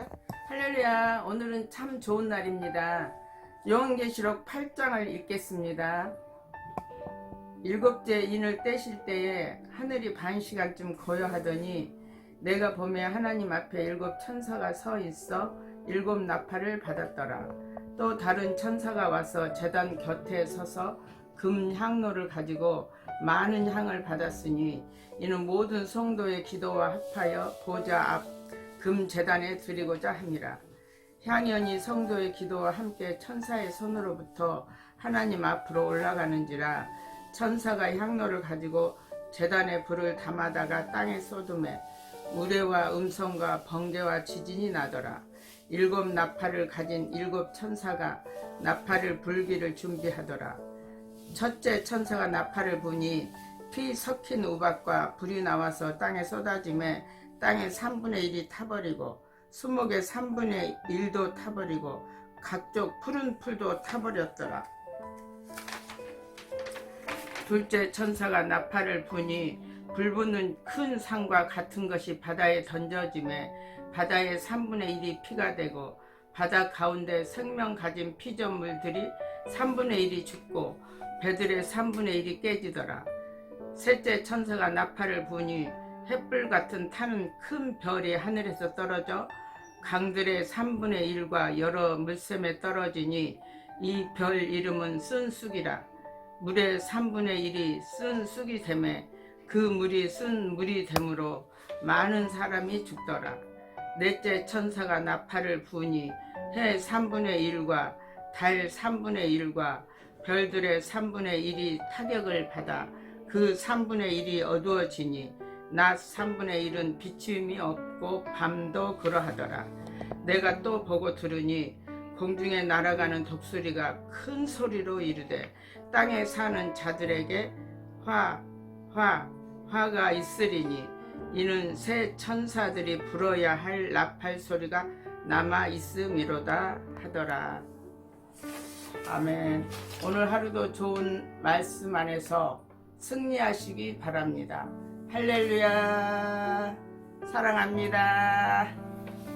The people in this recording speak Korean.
시작. 할렐루야. 오늘은 참 좋은 날입니다. 요한계시록 8장을 읽겠습니다. 일곱째 인을 떼실 때에 하늘이 반 시간쯤 고요하더니 내가 보면 하나님 앞에 일곱 천사가 서 있어 일곱 나팔을 받았더라. 또 다른 천사가 와서 제단 곁에 서서 금 향로를 가지고 많은 향을 받았으니 이는 모든 성도의 기도와 합하여 보좌 앞 금 재단에 드리고자 함이라. 향연이 성도의 기도와 함께 천사의 손으로부터 하나님 앞으로 올라가는지라 천사가 향로를 가지고 재단에 불을 담아다가 땅에 쏟음에 우레와 음성과 번개와 지진이 나더라. 일곱 나팔을 가진 일곱 천사가 나팔을 불기를 준비하더라. 첫째 천사가 나팔을 부니 피 섞인 우박과 불이 나와서 땅에 쏟아짐에 땅의 3분의 1이 타버리고 수목의 3분의 1도 타버리고 각종 푸른 풀도 타버렸더라. 둘째 천사가 나팔을 부니 불붙는 큰 산과 같은 것이 바다에 던져짐에 바다의 3분의 1이 피가 되고 바다 가운데 생명 가진 피조물들이 3분의 1이 죽고 배들의 3분의 1이 깨지더라. 셋째 천사가 나팔을 부니 햇불 같은 타는 큰 별이 하늘에서 떨어져 강들의 3분의 1과 여러 물샘에 떨어지니 이 별 이름은 쓴쑥이라. 물의 3분의 1이 쓴쑥이 됨에 그 물이 쓴 물이 되므로 많은 사람이 죽더라. 넷째 천사가 나팔을 부니 해 3분의 1과 달 3분의 1과 별들의 3분의 1이 타격을 받아 그 3분의 1이 어두워지니 낮 3분의 1은 비침이 없고 밤도 그러하더라. 내가 또 보고 들으니 공중에 날아가는 독수리가 큰 소리로 이르되 땅에 사는 자들에게 화, 화, 화가 있으리니 이는 새 천사들이 불어야 할 나팔 소리가 남아 있음이로다 하더라. 아멘. 오늘 하루도 좋은 말씀 안에서 승리하시기 바랍니다. 할렐루야. 사랑합니다.